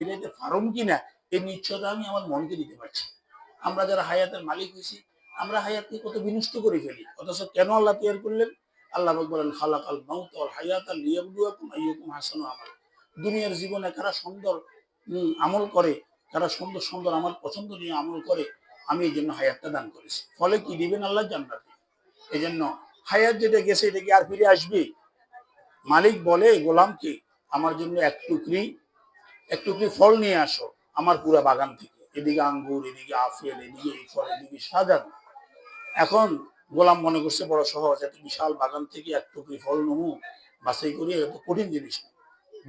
ফিরাইতে পারুম কিনা এই নিশ্চয়তা আমি আমার মনকে দিতে পারছি। আমরা যারা হায়াতের মালিক হয়েছি, আমরা হায়াতকে কত বিনষ্ট করে ফেলি। অথচ কেন আল্লাহ তৈরি করলেন? আল্লাহ বলেন খালাক আল মাউত আল হায়াত আল লিয়াবলুয়াকুম আইয়াকুম হাসানু আমাল। দুনিয়ার জীবনে কারা সুন্দর আমল করে, কারা সুন্দর সুন্দর আমার পছন্দ নিয়ে আমল করে, আমি এই জন্য হায়াতটা দান করেছি। ফলে কি দিবেন আল্লাহ জান্নাত? এই জন্য হায়াত যেটা গেছে, এটা কি আর ফিরে আসবে? মালিক বলে, গোলামকে, আমার জন্য এক টুকরি এক টুকরি ফল নিয়ে আসো, আমার পুরা বাগান থেকে। এদিকে আঙ্গুর, এদিকে আপেল, এদিকে এই ফল, এদিকে সাজানো এখন গোলাম মনে করছে বড় সহজ, এত বিশাল বাগান থেকে এক টুকরি ফল নমু বাছাই করি, এত কঠিন জিনিস না।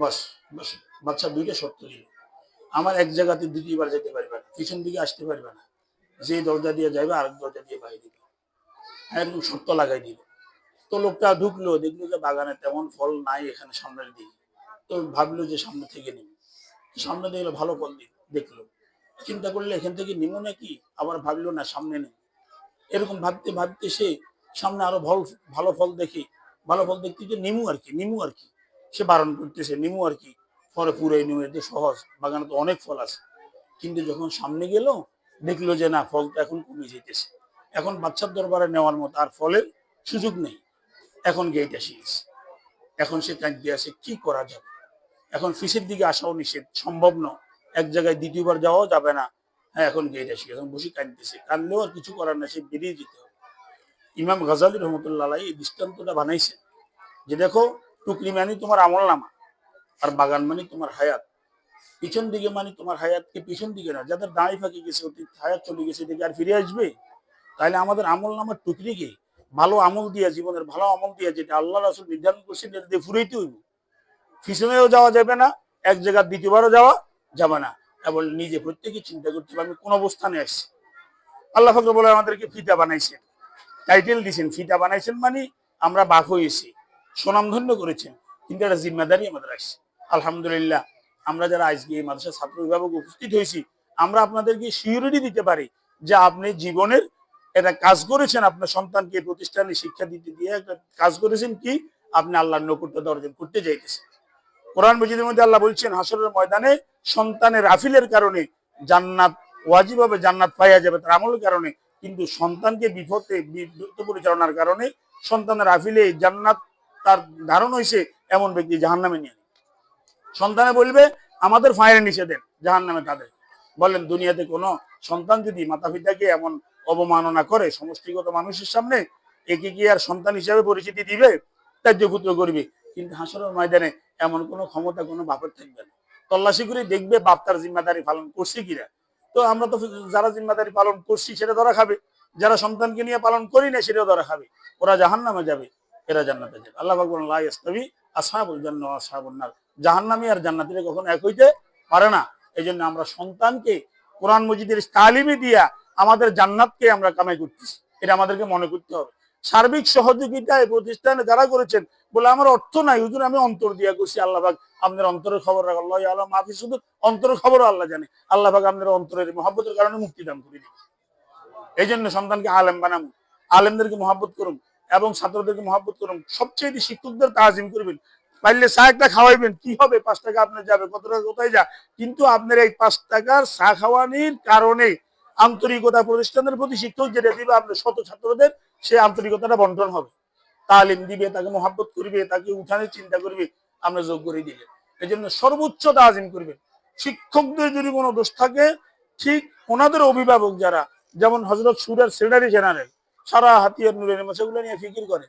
বাস বাস, বাচ্চা দুইটা শর্ত দিল। আমার এক জায়গাতে দ্বিতীয়বার যেতে পারবে না, পিছন দিকে আসতে পারবে না। যে দরজা দিয়ে যাবে আরেক দরজা দিয়ে বাইরে দিবে। এরকম শর্ত লাগাই দিল তো লোকটা ঢুকলো, দেখল যে বাগানে তেমন ফল নাই এখানে সামনের দিকে। তো ভাবলো যে সামনে থেকে নিবে। সামনে দেখল ভালো ফল দেখল। চিন্তা করলে এখান থেকে নিমো নাকি আবার ভাবলো, না, সামনে নেই। এরকম ভাবতে ভাবতে সে সামনে আরও ভালো ভালো ফল দেখি, ভালো ফল দেখতে যে নিমু আর কি, নিমু আর কি। সে বারণ করতেছে, নিমু আর কি, পরে পুরো নিমু এতে সহজ, বাগানে তো অনেক ফল আছে। কিন্তু যখন সামনে গেল, দেখল যে না ফল তো এখন কমে যেতেছে। এখন বাচ্চার দরবারে নেওয়ার মতো আর ফলের সুযোগ নেই। এখন গেট গেছে এখন সে কাঁদতে আসে, কি করা যাবে? এখন ফিসের দিকে আসাও নিষেধ, সম্ভব নয়। এক জায়গায় দ্বিতীয়বার যাওয়াও যাবে না। হ্যাঁ এখন গেট গেছে এখন বসে কাঁদতেছে। কাঁদলেও আর কিছু করার না সে বেরিয়ে যেতে হবে। ইমাম গাজালি রহমতুল্লাহ এই দৃষ্টান্তটা বানাইছে যে দেখো, টুকরি মানে তোমার আমল নামা, আর বাগান মানে তোমার হায়াত। পিছন দিকে মানে তোমার হায়াতকে পিছন দিকে না, যাদের দাঁড়িয়ে ফাঁকি গেছে, অতীত হায়াত চলে গেছে এদিকে আর ফিরে আসবে? তাহলে আমাদের আমল নামার টুকরিকে ভালো আমল দিয়া, জীবনের ভালো আমল দিয়া, যেটা আল্লাহ রাসুল নির্ধারণ করছেন এটা দিয়ে ফুরাইতে হইব। পিছনেও যাওয়া যাবে না, এক জায়গার দ্বিতীয়বারও যাওয়া যাবে না। এবং নিজে প্রত্যেকে চিন্তা করতে আমি কোন অবস্থানে আসছি আল্লাহ ফকর বলে আমাদেরকে ফিতা বানাইছেন। টাইটেল দিয়েছেন, ফিতা বানাইছেন মানে আমরা বাফ হয়েছি, সুনামধন্য করেছেন, কিন্তু একটা জিম্মাদারি আমাদের আসছে আলহামদুলিল্লাহ, আমরা যারা আজকে এই মাদ্রাসা ছাত্র অভিভাবক উপস্থিত হয়েছি, আমরা আপনাদেরকে সিউরিটি দিতে পারি যে আপনি জীবনের একটা কাজ করেছেন, আপনার সন্তানকে প্রতিষ্ঠানে শিক্ষা দিতে দিয়ে একটা কাজ করেছেন কি, আপনি আল্লাহর নৈকট্যতা অর্জন করতে যাইতেছেন। কোরআন মজিদের মধ্যে আল্লাহ বলছেন, হাসরের ময়দানে সন্তানের আফিলের কারণে জান্নাত ওয়াজিব হবে, জান্নাত পাইয়া যাবে তার আমলের কারণে। কিন্তু সন্তানকে বিপদে বিব্রত পরিচালনার কারণে সন্তানের আফিলে জান্নাত তার ধারণ হয়েছে এমন ব্যক্তি জাহান্নামে নিয়ে সন্তানে বলবে, আমাদের ফায়ারে নিষে দেন জাহান্নামে তাদের। বলেন, দুনিয়াতে কোনো সন্তান যদি মাতা পিতাকে এমন অবমাননা করে সমষ্টিগত মানুষের সামনে, একে কি আর সন্তান হিসাবে পরিচিতি দিবে? ত্যায্যপুত্র করবে কিন্তু হাসরের ময়দানে এমন কোনো ক্ষমতা কোনো বাপের থাকবে না। তল্লাশি করে দেখবে বাপ তার জিম্মাদারি পালন করছে কিনা। তো আমরা তো যারা জিম্মাদারি পালন করছি সেটা ধরা খাবে। যারা সন্তানকে নিয়ে পালন করি না সেটাও ধরা খাবে। ওরা জাহান নামে যাবে, এরা জান্নাতে যাবে। আল্লাহ ভগবান লাই ইসলামী আসহাবুল জান্ন আসহাবুল নার। জাহান্নামী আর জান্নাতিরা কখনো এক হইতে পারে না। এই জন্য আমরা সন্তানকে কোরআন মজিদের তালিমে দিয়া আমাদের জান্নাতকে আমরা কামাই করতেছি। এটা আমাদেরকে মনে করতে হবে। সার্বিক সহযোগিতা এই প্রতিষ্ঠানে যারা করেছেন বলে আমার অর্থ নাই, হুজুর আমি অন্তর দিয়া করছি আল্লাহ পাক আপনার অন্তরের খবর রাখ। আল্লাহ আলম মাফি শুধু অন্তরের খবরও আল্লাহ জানে। আল্লাহ পাক আপনার অন্তরের মহাব্বতের কারণে মুক্তি দান করে দিন। এই জন্য সন্তানকে আলেম বানাবো, আলেমদেরকে মহাব্বত করুন এবং ছাত্রদেরকে মহাব্বত করুন। সবচেয়ে শিক্ষকদের তাজিম করবেন। পারলে চা একটা খাওয়াইবেন, কি হবে? পাঁচ টাকা আপনার যাবে, কত টাকা, কোথায় যা? কিন্তু আপনার এই পাঁচ টাকার চা খাওয়ানির কারণে আন্তরিকতা প্রতিষ্ঠানের প্রতি শিক্ষক যেটা দিবে, আপনার শত ছাত্রদের সে আন্তরিকতাটা বন্টন হবে। তালিম দিবে তাকে মহাব্বত করবে, তাকে উঠানে চিন্তা করবে, আমরা যোগ করে দিলে। এই জন্য সর্বোচ্চ তাজিম করবেন। শিক্ষকদের যদি কোনো দোষ থাকে, ঠিক ওনাদের অভিভাবক যারা, যেমন হজরত সুরার সেক্রেটারি জেনারেল সারা হাতিয়ার নুরের সেগুলো নিয়ে ফিকির করে